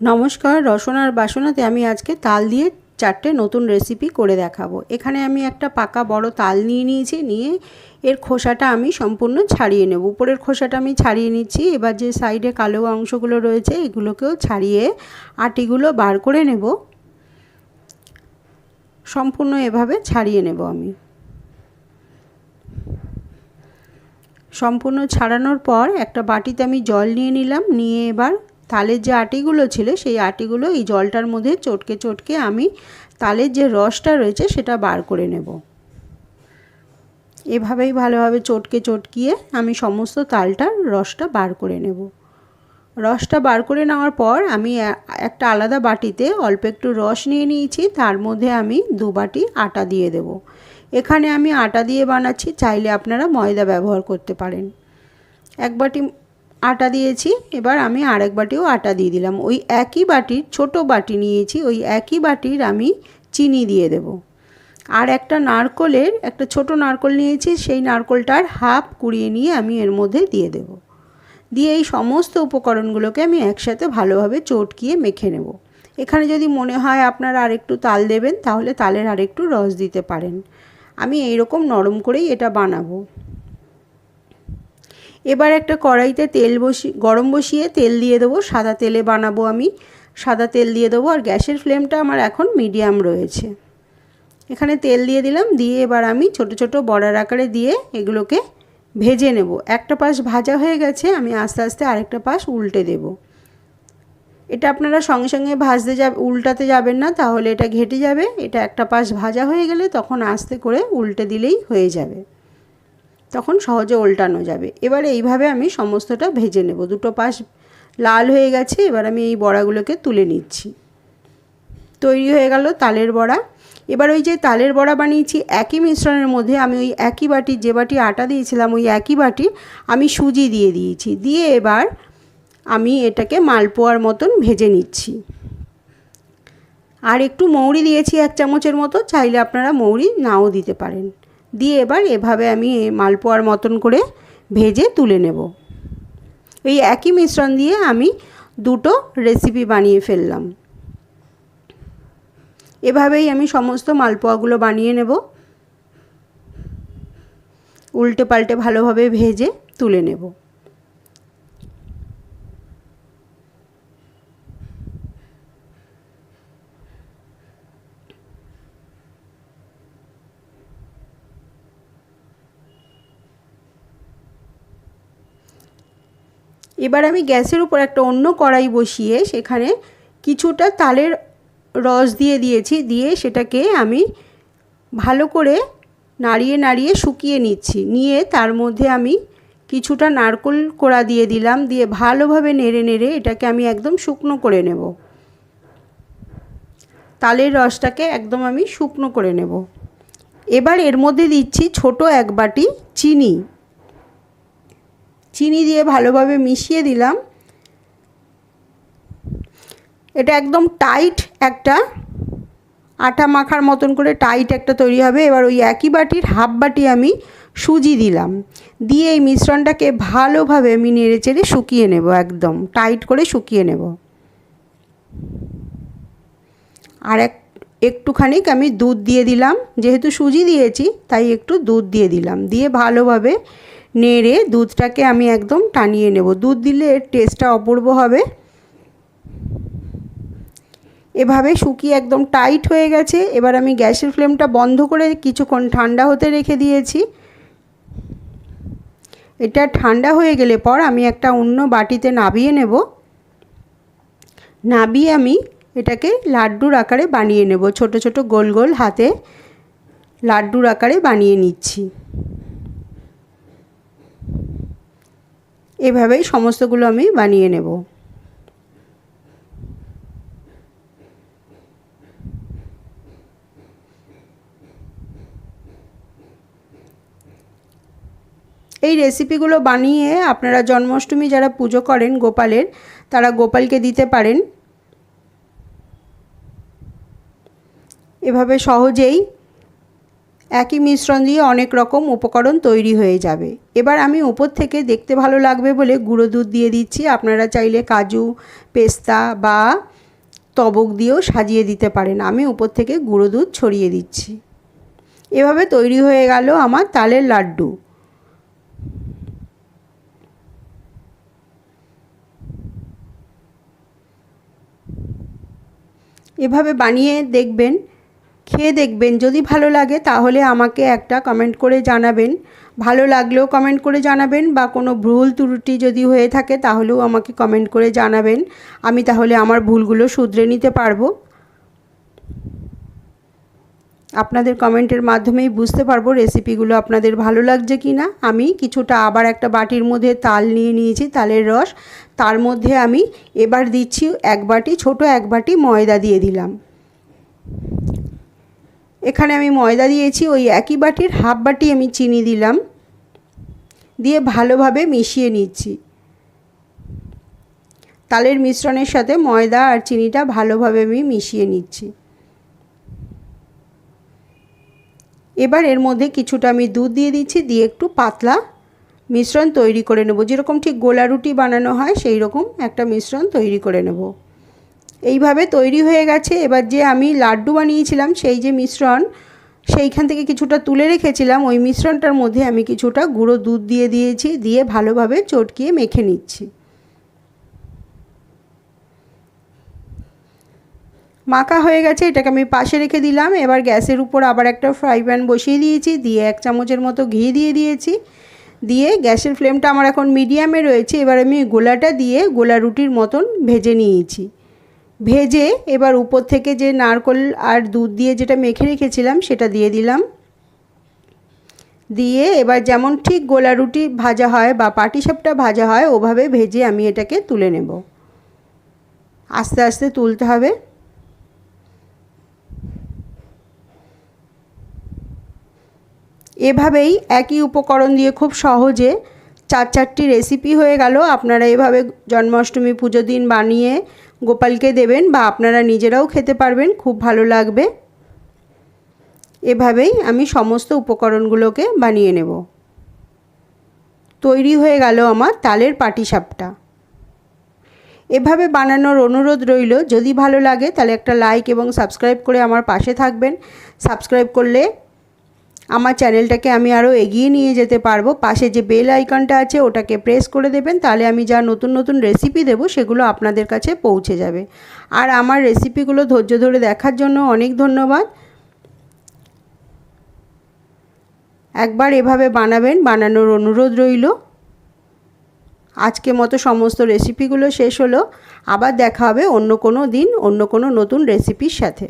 নমস্কার রসনার বাসনাতে আমি আজকে তাল দিয়ে চারটে নতুন রেসিপি করে দেখাবো। এখানে আমি একটা পাকা বড় তাল নিয়ে নিয়েছি, নিয়ে এর খোসাটা আমি সম্পূর্ণ ছাড়িয়ে নেব। উপরের খোসাটা আমি ছাড়িয়ে নিচ্ছি, এবার যে সাইডে কালো অংশগুলো রয়েছে, এগুলোকেও ছাড়িয়ে আটিগুলো বার করে নেব। সম্পূর্ণ এভাবে ছাড়িয়ে নেব আমি। সম্পূর্ণ ছাড়ানোর পর একটা বাটিতে আমি জল নিয়ে নিলাম, নিয়ে এবার তালের যে আটিগুলো ছিল, সেই আটিগুলো এই জলটার মধ্যে চটকে চটকে আমি তালের যে রসটা রয়েছে, সেটা বার করে নেব। এভাবেই ভালোভাবে চটকে চটকিয়ে আমি সমস্ত তালটার রসটা বার করে নেব। রসটা বার করে নেওয়ার পর আমি একটা আলাদা বাটিতে অল্প একটু রস নিয়ে নিয়েছি, তার মধ্যে আমি দু বাটি আটা দিয়ে দেব। এখানে আমি আটা দিয়ে বানাচ্ছি, চাইলে আপনারা ময়দা ব্যবহার করতে পারেন। এক বাটি আটা দিয়েছি। এবার আমি আরেক বাটিও আটা দিয়ে দিলাম। ওই একই বাটির, ছোট বাটি নিয়েছি, ওই একই বাটির আমি চিনি দিয়ে দেব। আর একটা নারকলের, একটা ছোট নারকল নিয়েছি, সেই নারকলটার হাফ কুড়িয়ে নিয়ে আমি এর মধ্যে দিয়ে দেব। দিয়ে এই সমস্ত উপকরণগুলোকে আমি একসাথে ভালোভাবে চটকিয়ে মেখে নেব। এখানে যদি মনে হয় আপনারা আরেকটু তাল দেবেন, তাহলে তালের আরেকটু রস দিতে পারেন। আমি এইরকম নরম করেই এটা বানাবো। এবার একটা কড়াইতে তেল বসি, গরম বসিয়ে তেল দিয়ে দেবো, সাদা তেলে বানাবো আমি। সাদা তেল দিয়ে দেবো আর গ্যাসের ফ্লেমটা আমার এখন মিডিয়াম রয়েছে। এখানে তেল দিয়ে দিলাম, দিয়ে এবার আমি ছোট ছোট বড়ার আকারে দিয়ে এগুলোকে ভেজে নেব। একটা পাশ ভাজা হয়ে গেছে, আমি আস্তে আস্তে আরেকটা পাশ উল্টে দেব। এটা আপনারা সঙ্গে সঙ্গে ভাজতে যাবে, উল্টাতে যাবেন না, তাহলে এটা ঘেটে যাবে। এটা একটা পাশ ভাজা হয়ে গেলে তখন আস্তে করে উল্টে দিলেই হয়ে যাবে। তখন সহজে উল্টানো যাবে। এবার এইভাবে আমি সমস্তটা ভেজে নেব। দুটো পাশ লাল হয়ে গেছে, এবার আমি এই বড়াগুলোকে তুলে নিচ্ছি। তৈরি হয়ে গেল তালের বড়া। এবার ওই যে তালের বড়া বানিয়েছি, একই মিশ্রণের মধ্যে আমি ওই একই বাটি, যে বাটি আটা দিয়েছিলাম ওই একই বাটি আমি সুজি দিয়ে দিয়েছি। দিয়ে এবার আমি এটাকে মালপোয়ার মতন ভেজে নিচ্ছি। আর একটু মৌরি দিয়েছি এক চামচের মতো, চাইলে আপনারা মৌরি নাও দিতে পারেন। দিয়ে এবার এভাবে আমি মালপোয়ার মতন করে ভেজে তুলে নেব। এই একই মিশ্রণ দিয়ে আমি দুটো রেসিপি বানিয়ে ফেললাম। এভাবেই আমি সমস্ত মালপোয়াগুলো বানিয়ে নেব। উল্টে পাল্টে ভালোভাবে ভেজে তুলে নেব। এবার আমি গ্যাসের উপর একটা অন্য কড়াই বসিয়ে সেখানে কিছুটা তালের রস দিয়ে দিয়েছি, দিয়ে সেটাকে আমি ভালো করে নাড়িয়ে নাড়িয়ে শুকিয়ে নিচ্ছি। নিয়ে তার মধ্যে আমি কিছুটা নারকোল কোড়া দিয়ে দিলাম, দিয়ে ভালোভাবে নেড়ে নেড়ে এটাকে আমি একদম শুকনো করে নেব। তালের রসটাকে একদম আমি শুকনো করে নেব। এবার এর মধ্যে দিচ্ছি ছোট এক বাটি চিনি। চিনি দিয়ে ভালোভাবে মিশিয়ে দিলাম। এটা একদম টাইট একটা আটা মাখার মতন করে টাইট একটা তৈরি হবে। এবার ওই একই বাটির হাফ বাটি আমি সুজি দিলাম। দিয়ে এই মিশ্রণটাকে ভালোভাবে আমি নেড়ে চেড়ে শুকিয়ে নেব একদম, টাইট করে শুকিয়ে নেব। আর এক, একটুখানিক আমি দুধ দিয়ে দিলাম। যেহেতু সুজি দিয়েছি, তাই একটু দুধ দিয়ে দিলাম। দিয়ে ভালোভাবে নেড়ে দুধটাকে আমি একদম টানিয়ে নেব। দুধ দিলে এর টেস্টটা অপূর্ব হবে। এভাবে শুকিয়ে একদম টাইট হয়ে গেছে। এবার আমি গ্যাসের ফ্লেমটা বন্ধ করে কিছুক্ষণ ঠান্ডা হতে রেখে দিয়েছি। এটা ঠান্ডা হয়ে গেলে পর আমি একটা অন্য বাটিতে নাবিয়ে নেব। নাবিয়ে আমি এটাকে লাড্ডুর আকারে বানিয়ে নেব। ছোট ছোট গোল গোল হাতে লাড্ডুর আকারে বানিয়ে নিচ্ছি। এভাবেই সমস্তগুলো আমি বানিয়ে নেব। এই রেসিপিগুলো বানিয়ে আপনারা জন্মাষ্টমী যারা পুজো করেন গোপালের, তারা গোপালকে দিতে পারেন। এভাবে সহজেই একই মিশ্রণ দিয়ে অনেক রকম উপকরণ তৈরি হয়ে যাবে। এবার আমি উপর থেকে দেখতে ভালো লাগবে বলে গুঁড়ো দুধ দিয়ে দিচ্ছি। আপনারা চাইলে কাজু, পেস্তা বা তবক দিয়েও সাজিয়ে দিতে পারেন। আমি উপর থেকে গুঁড়ো দুধ ছড়িয়ে দিচ্ছি। এভাবে তৈরি হয়ে গেল আমার তালের লাড্ডু। এভাবে বানিয়ে দেখবেন খেয়ে দেখবেন। যদি ভালো লাগে তাহলে আমাকে একটা কমেন্ট করে জানাবেন। ভালো লাগলেও কমেন্ট করে জানাবেন বা কোনো ভুল ত্রুটি যদি হয়ে থাকে তাহলেও আমাকে কমেন্ট করে জানাবেন। আমি তাহলে আমার ভুলগুলো শুধরে নিতে পারব। আপনাদের কমেন্টের মাধ্যমেই বুঝতে পারব রেসিপিগুলো আপনাদের ভালো লাগছে কি না আমি কিছুটা আবার একটা বাটির মধ্যে তাল নিয়ে নিয়েছি, তালের রস। তার মধ্যে আমি এবার দিচ্ছি এক বাটি, ছোট এক বাটি ময়দা দিয়ে দিলাম। এখানে আমি ময়দা দিয়েছি, ওই একই বাটির হাফ বাটি আমি চিনি দিলাম। দিয়ে ভালোভাবে মিশিয়ে নিচ্ছি। তালের মিশ্রণের সাথে ময়দা আর চিনিটা ভালোভাবে আমি মিশিয়ে নিচ্ছি। এবার এর মধ্যে কিছুটা আমি দুধ দিয়ে দিচ্ছি, দিয়ে একটু পাতলা মিশ্রণ তৈরি করে নেব। যেরকম ঠিক গোলা রুটি বানানো হয় সেই রকম একটা মিশ্রণ তৈরি করে নেব। এইভাবে তৈরি হয়ে গেছে। এবার যে আমি লাড্ডু বানিয়েছিলাম, সেই যে মিশ্রণ, সেইখান থেকে কিছুটা তুলে রেখেছিলাম। ওই মিশ্রণটার মধ্যে আমি কিছুটা গুঁড়ো দুধ দিয়ে দিয়েছি, দিয়ে ভালোভাবে চটকিয়ে মেখে নিচ্ছি। মাখা হয়ে গেছে, এটাকে আমি পাশে রেখে দিলাম। এবার গ্যাসের উপর আবার একটা ফ্রাই প্যান বসিয়ে দিয়েছি, দিয়ে এক চামচের মতো ঘি দিয়ে দিয়েছি। দিয়ে গ্যাসের ফ্লেমটা আমার এখন মিডিয়ামে রয়েছে। এবার আমি গোলাটা দিয়ে গোলা রুটির মতন ভেজে নিয়েছি। ভেজে এবার উপর থেকে যে নারকল আর দুধ দিয়ে যেটা মেখে রেখেছিলাম, সেটা দিয়ে দিলাম। দিয়ে এবার যেমন ঠিক গোলা রুটি ভাজা হয় বা পাটিসাপটা ভাজা হয়, ওভাবে ভেজে আমি এটাকে তুলে নেব। আস্তে আস্তে তুলতে হবে। এভাবেই একই উপকরণ দিয়ে খুব সহজে চার চারটি রেসিপি হয়ে গেল। আপনারা এভাবে জন্মাষ্টমী পুজো দিন বানিয়ে গোপালকে দেবেন বা আপনারা নিজেরাও খেতে পারবেন, খুব ভালো লাগবে। এভাবেই আমি সমস্ত উপকরণগুলোকে বানিয়ে নেব। তৈরি হয়ে গেল আমার তালের পাটিসাপটা। এভাবে বানানোর অনুরোধ রইল, যদি ভালো লাগে তাহলে একটা লাইক এবং সাবস্ক্রাইব করে আমার পাশে থাকবেন। সাবস্ক্রাইব করলে আমার চ্যানেলটাকে আমি আরও এগিয়ে নিয়ে যেতে পারব। পাশে যে বেল আইকনটা আছে, ওটাকে প্রেস করে দেবেন, তাহলে আমি যা নতুন নতুন রেসিপি দেবো, সেগুলো আপনাদের কাছে পৌঁছে যাবে। আর আমার রেসিপিগুলো ধৈর্য ধরে দেখার জন্য অনেক ধন্যবাদ। একবার এভাবে বানাবেন, বানানোর অনুরোধ রইল। আজকে মতো সমস্ত রেসিপিগুলো শেষ হলো। আবার দেখা হবে অন্য কোনো দিন, অন্য কোনো নতুন রেসিপির সাথে।